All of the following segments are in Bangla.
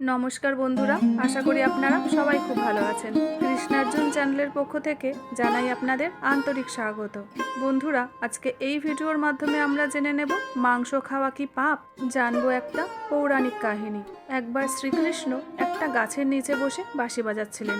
নমস্কার বন্ধুরা, আশা করি আপনারা সবাই খুব ভালো আছেন। কৃষ্ণার্জুন চ্যানেলের পক্ষ থেকে জানাই আপনাদের আন্তরিক স্বাগত। বন্ধুরা, আজকে এই ভিডিওর মাধ্যমে আমরা জেনে নেব, মাংস খাওয়া কি পাপ? জানব একটা পৌরাণিক কাহিনী। একবার শ্রীকৃষ্ণ একটা গাছের নিচে বসে বাঁশি বাজাচ্ছিলেন।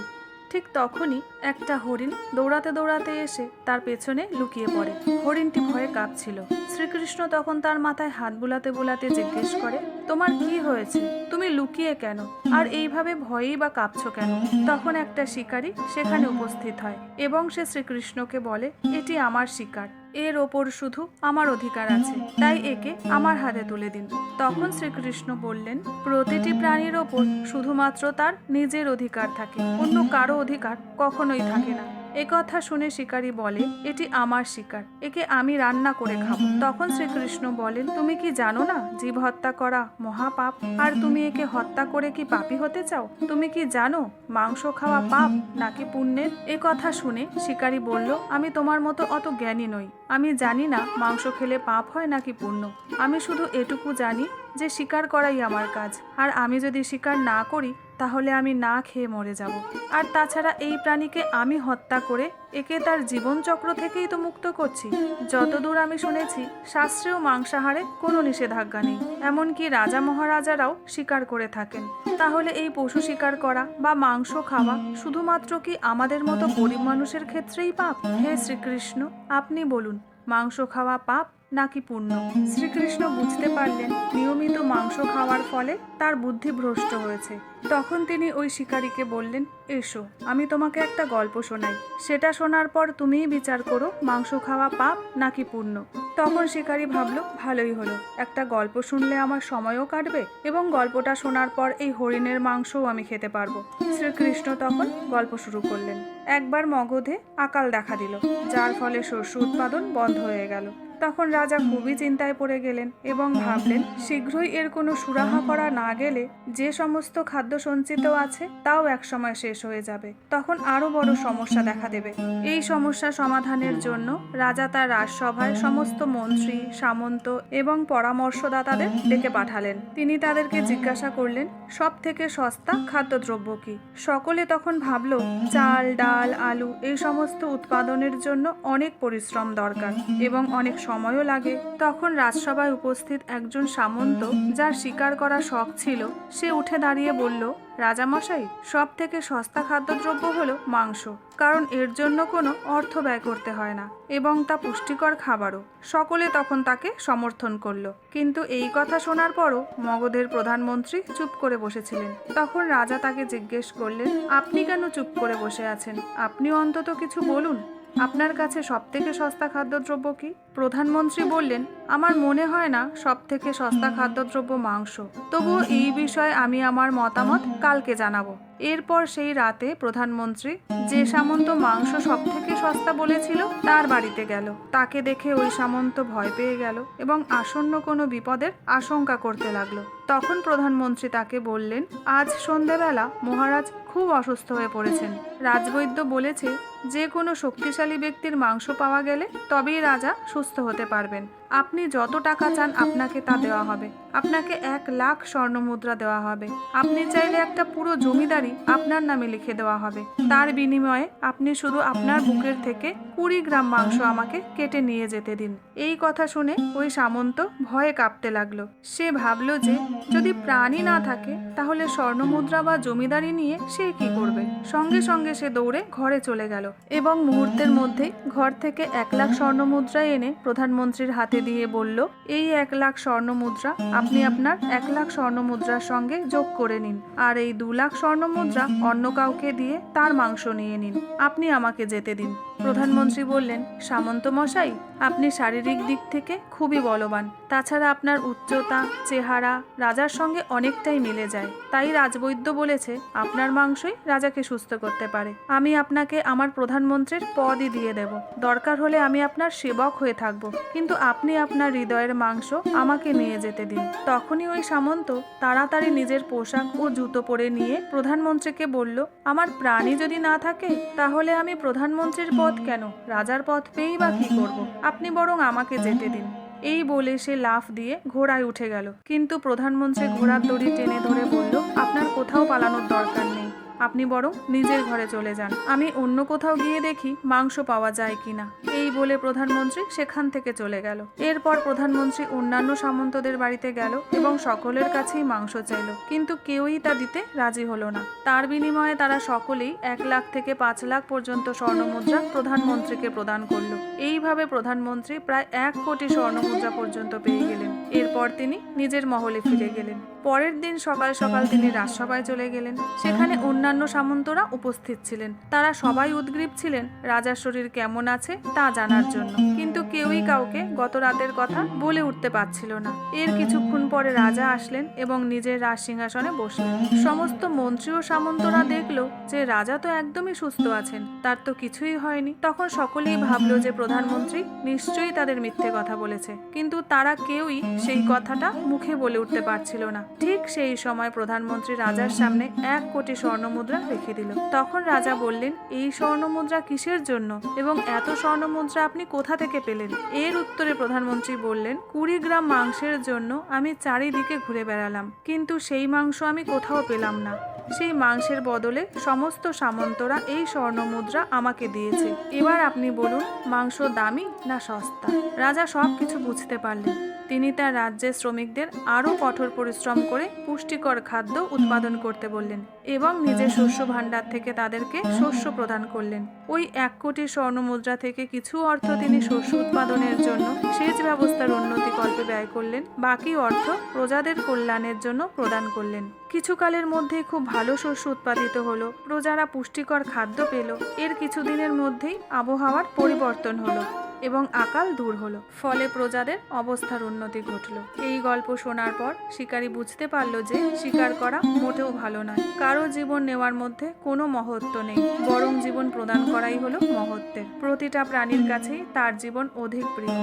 ঠিক তখনই একটা হরিণ দৌড়াতে দৌড়াতে এসে তার পেছনে লুকিয়ে পড়ে। হরিণটি ভয়ে কাঁপছিল। শ্রীকৃষ্ণ তখন তার মাথায় হাত বুলাতে বুলাতে জিজ্ঞেস করে তোমার কি হয়েছে? তুমি লুকিয়ে কেন? আর এইভাবে ভয়েই বা কাঁপছ কেন? তখন একটা শিকারী সেখানে উপস্থিত হয় এবং সে শ্রীকৃষ্ণকে বলে, এটি আমার শিকার। এর ওপর শুধু আমার অধিকার আছে। তাই একে আমার হাতে তুলে দিন। তখন শ্রীকৃষ্ণ বললেন, প্রতিটি প্রাণীর ওপর শুধুমাত্র তার নিজের অধিকার থাকে। অন্য কারও অধিকার কখনোই থাকে না। একথা শুনে শিকারী বলে, এটি আমার শিকার, একে আমি রান্না করে খাব। তখন শ্রীকৃষ্ণ বলেন, তুমি কি জানো না, জীব হত্যা করা মহাপাপ? আর তুমি একে হত্যা করে কি পাপী হতে চাও? তুমি কি জানো, মাংস খাওয়া পাপ নাকি পুণ্যের? এ কথা শুনে শিকারী বলল, আমি তোমার মতো অত জ্ঞানী নই। আমি জানি না, মাংস খেলে পাপ হয় নাকি পুণ্য। আমি শুধু এটুকু জানি যে শিকার করাই আমার কাজ। আর আমি যদি শিকার না করি তাহলে আমি না খেয়ে মরে যাব। আর তাছাড়া এই প্রাণীকে আমি হত্যা করে একে তার জীবনচক্র থেকেই তো মুক্ত করছি। যতদূর আমি শুনেছি, শাস্ত্রেও মাংসাহারে কোনো নিষেধাজ্ঞা নেই। এমনকি রাজা মহারাজারাও শিকার করে থাকেন। তাহলে এই পশু শিকার করা বা মাংস খাওয়া শুধুমাত্র কি আমাদের মতো গরিব মানুষের ক্ষেত্রেই পাপ? হে শ্রীকৃষ্ণ, আপনি বলুন, মাংস খাওয়া পাপ? নাকি পুণ্য শ্রীকৃষ্ণ বুঝতে পারলেন, নিয়মিত মাংস খাওয়ার ফলে তার বুদ্ধি ভ্রষ্ট হয়েছে। তখন তিনি ওই শিকারীকে বললেন, এসো, আমি তোমাকে একটা গল্প শোনাই। সেটা শোনার পর তুমিই বিচার করো মাংস খাওয়া পাপ নাকি পুণ্য তখন শিকারী ভাবল, ভালোই হলো। একটা গল্প শুনলে আমার সময়ও কাটবে এবং গল্পটা শোনার পর এই হরিণের মাংসও আমি খেতে পারব। শ্রীকৃষ্ণ তখন গল্প শুরু করলেন। একবার মগধে আকাল দেখা দিল, যার ফলে শস্য উৎপাদন বন্ধ হয়ে গেল। তখন রাজা খুবই চিন্তায় পড়ে গেলেন এবং ভাবলেন, শীঘ্রই এর কোনো সুরাহা করা না গেলে যে সমস্ত খাদ্য সঞ্চিত আছে তাও একসময় শেষ হয়ে যাবে। তখন আরও বড় সমস্যা দেখা দেবে। এই সমস্যা সমাধানের জন্য রাজা তার রাজসভায় সমস্ত মন্ত্রী, সামন্ত এবং পরামর্শদাতাদের ডেকে পাঠালেন। তিনি তাদেরকে জিজ্ঞাসা করলেন সব থেকে সস্তা খাদ্যদ্রব্য কি? সকলে তখন ভাবল, চাল, ডাল আলু এই সমস্ত উৎপাদনের জন্য অনেক পরিশ্রম দরকার এবং অনেক সময়ও লাগে। তখন রাজসভায় উপস্থিত একজন সামন্ত, যার শিকার করা শখ ছিল, সে উঠে দাঁড়িয়ে বলল রাজামশাই, সব থেকে সস্তা খাদ্যদ্রব্য হলো মাংস, কারণ এর জন্য কোনো অর্থ ব্যয় করতে হয় না এবং তা পুষ্টিকর খাবারও। সকলে তখন তাকে সমর্থন করল। কিন্তু এই কথা শোনার পরও মগধের প্রধানমন্ত্রী চুপ করে বসেছিলেন। তখন রাজা তাকে জিজ্ঞেস করলেন, আপনি কেন চুপ করে বসে আছেন? আপনি অন্তত কিছু বলুন। আপনার কাছে সব থেকে সস্তা খাদ্যদ্রব্য কি? প্রধানমন্ত্রী বললেন, আমার মনে হয় না সব থেকে সস্তা খাদ্যদ্রব্য মাংস। তবুও এই বিষয়ে আমি আমার মতামত কালকে জানাব। এরপর সেই রাতে প্রধানমন্ত্রী যে সামন্ত মাংস সব থেকে সস্তা বলেছিল, তার বাড়িতে গেল। তাকে দেখে ওই সামন্ত ভয় পেয়ে গেল এবং আসন্ন কোনো বিপদের আশঙ্কা করতে লাগল। তখন প্রধানমন্ত্রী তাকে বললেন, আজ সন্ধেবেলা মহারাজ খুব অসুস্থ হয়ে পড়েছেন। রাজবৈদ্য বলেছে, যে কোনো শক্তিশালী ব্যক্তির মাংস পাওয়া গেলে তবেই রাজা সুস্থ হতে পারবেন। আপনি যত টাকা চান আপনাকে তা দেওয়া হবে। আপনাকে এক লাখ স্বর্ণ মুদ্রা দেওয়া হবে। আপনি চাইলে একটা পুরো জমিদারি আপনার নামে লিখে দেওয়া হবে। তার বিনিময়ে আপনি শুধু আপনার বুকের থেকে কুড়ি গ্রাম মাংস আমাকে কেটে নিয়ে যেতে দিন। এই কথা শুনে ওই সামন্ত ভয়ে কাঁপতে লাগল। সে ভাবলো যে, যদি প্রাণী না থাকে, তাহলে স্বর্ণমুদ্রা বা জমিদারি নিয়ে সে কি করবে? সঙ্গে সঙ্গে সে দৌড়ে ঘরে চলে গেল এবং মুহূর্তের মধ্যে ঘর থেকে এক লাখ স্বর্ণমুদ্রা এনে প্রধানমন্ত্রীর হাতে দিয়ে বলল, এই এক লাখ স্বর্ণমুদ্রা, আপনি আপনার এক লাখ স্বর্ণমুদ্রার সঙ্গে যোগ করে নিন। আর এই দু লাখ স্বর্ণমুদ্রা অন্য কাউকে দিয়ে তার মাংস নিয়ে নিন। আপনি আমাকে যেতে দিন। প্রধানমন্ত্রী বললেন, সামন্ত মশাই, আপনি শারীরিক দিক থেকে খুবই বলবান। তাছাড়া আপনার উচ্চতা, চেহারা রাজার সঙ্গে অনেকটাই মিলে যায়। তাই রাজবৈদ্য বলেছে, আপনার মাংসই রাজাকে সুস্থ করতে পারে। আমি আপনাকে আমার প্রধানমন্ত্রীর পদই দিয়ে দেব। দরকার হলে আমি আপনার সেবক হয়ে থাকব। কিন্তু আপনি আপনার হৃদয়ের মাংস আমাকে নিয়ে যেতে দিন। তখনই ওই সামন্ত তাড়াতাড়ি নিজের পোশাক ও জুতো পরে নিয়ে প্রধানমন্ত্রীকে বলল, আমার প্রাণী যদি না থাকে, তাহলে আমি প্রধানমন্ত্রীর পদ কেন? রাজার পথ পেয়েই বা কি করব? আপনি বরং আমাকে যেতে দিন। এই বলে সে লাফ দিয়ে ঘোড়ায় উঠে গেল। কিন্তু প্রধানমন্ত্রী ঘোড়ার দড়ি টেনে ধরে বলল, আপনার কোথাও পালানোর দরকার নেই। আপনি বরং নিজের ঘরে চলে যান। আমি অন্য কোথাও গিয়ে দেখি মাংস পাওয়া যায় কিনা। এই বলে প্রধানমন্ত্রী সেখান থেকে চলে গেল। এরপর প্রধানমন্ত্রী অন্যান্য সামন্তদের বাড়িতে গেল এবং সকলের কাছেই মাংস চাইল। কিন্তু কেউই তা দিতে রাজি হলো না। তার বিনিময়ে তারা সকলেই এক লাখ থেকে পাঁচ লাখ পর্যন্ত স্বর্ণমুদ্রা প্রধানমন্ত্রীকে প্রদান করল। এইভাবে প্রধানমন্ত্রী প্রায় এক কোটি স্বর্ণমুদ্রা পর্যন্ত পেয়ে গেলেন। এরপর তিনি নিজের মহলে ফিরে গেলেন। পরের দিন সকাল সকাল তিনি রাজসভায় চলে গেলেন। সেখানে অন্যান্য সামন্তরা উপস্থিত ছিলেন। তারা সবাই উদ্গ্রীব ছিলেন রাজার শরীর কেমন আছে তা জানার জন্য। কিন্তু কেউই কাউকে গত রাতের কথা বলে উঠতে পারছিল না। এর কিছুক্ষণ পরে রাজা আসলেন এবং নিজের রাজ সিংহাসনে বসলেন। সমস্ত মন্ত্রী ও সামন্তরা দেখল যে রাজা তো একদমই সুস্থ আছেন, তার তো কিছুই হয়নি। তখন সকলেই ভাবলো যে প্রধানমন্ত্রী নিশ্চয়ই তাদের মিথ্যে কথা বলেছে, কিন্তু তারা কেউই সেই কথাটা মুখে বলে উঠতে পারছিল না। ঠিক সেই সময় প্রধানমন্ত্রী রাজার সামনে এক কোটি স্বর্ণমুদ্রা রেখে দিল। তখন রাজা বললেন, এই স্বর্ণমুদ্রা কিসের জন্য এবং এত স্বর্ণমুদ্রা আপনি কোথা থেকে পেলেন? এর উত্তরে প্রধানমন্ত্রী বললেন, কুড়ি গ্রাম মাংসের জন্য আমি চারিদিকে ঘুরে বেড়ালাম, কিন্তু সেই মাংস আমি কোথাও পেলাম না। সেই মাংসের বদলে সমস্ত সামন্তরা এই স্বর্ণ মুদ্রা আমাকে দিয়েছে। এবার আপনি বলুন, মাংস দামি না সস্তা? রাজা সব কিছু বুঝতে পারলেন। তিনি তার রাজ্যের শ্রমিকদের আরও কঠোর পরিশ্রম করে পুষ্টিকর খাদ্য উৎপাদন করতে বললেন এবং নিজের শস্য ভাণ্ডার থেকে তাদেরকে শস্য প্রদান করলেন। ওই এক কোটি স্বর্ণমুদ্রা থেকে কিছু অর্থ তিনি শস্য উৎপাদনের জন্য সেচ ব্যবস্থার উন্নতি কল্পে ব্যয় করলেন, বাকি অর্থ প্রজাদের কল্যাণের জন্য প্রদান করলেন। কিছুকালের মধ্যেই খুব ভালো শস্য উৎপাদিত হলো, প্রজারা পুষ্টিকর খাদ্য পেল, এর কিছুদিনের মধ্যেই আবহাওয়ার পরিবর্তন হলো। এবং আকাল দূর হলো। ফলে প্রজাদের অবস্থার উন্নতি ঘটল। এই গল্প শোনার পর শিকারী বুঝতে পারল যে শিকার করা মোটেও ভালো নয়। কারও জীবন নেওয়ার মধ্যে কোনো মহত্ব নেই। বরং জীবন প্রদান করাই হলো মহত্বের। প্রতিটা প্রাণীর কাছেই তার জীবন অধিক প্রিয়।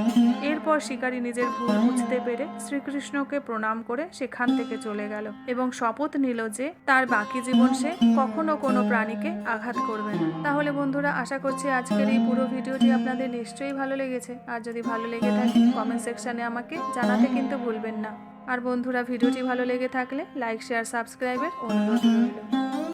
এরপর শিকারী নিজের ভুল বুঝতে পেরে শ্রীকৃষ্ণকে প্রণাম করে সেখান থেকে চলে গেল এবং শপথ নিল যে তার বাকি জীবন সে কখনো কোনো প্রাণীকে আঘাত করবে না। তাহলে বন্ধুরা, আশা করছি আজকের এই পুরো ভিডিওটি আপনাদের নিশ্চয়ই ভালো লেগেছে। আর যদি ভালো লেগে থাকে কমেন্ট সেকশানে আমাকে জানাতে কিন্তু ভুলবেন না। আর বন্ধুরা, ভিডিওটি ভালো লেগে থাকলে লাইক শেয়ার সাবস্ক্রাইবের অনুরোধ রইল।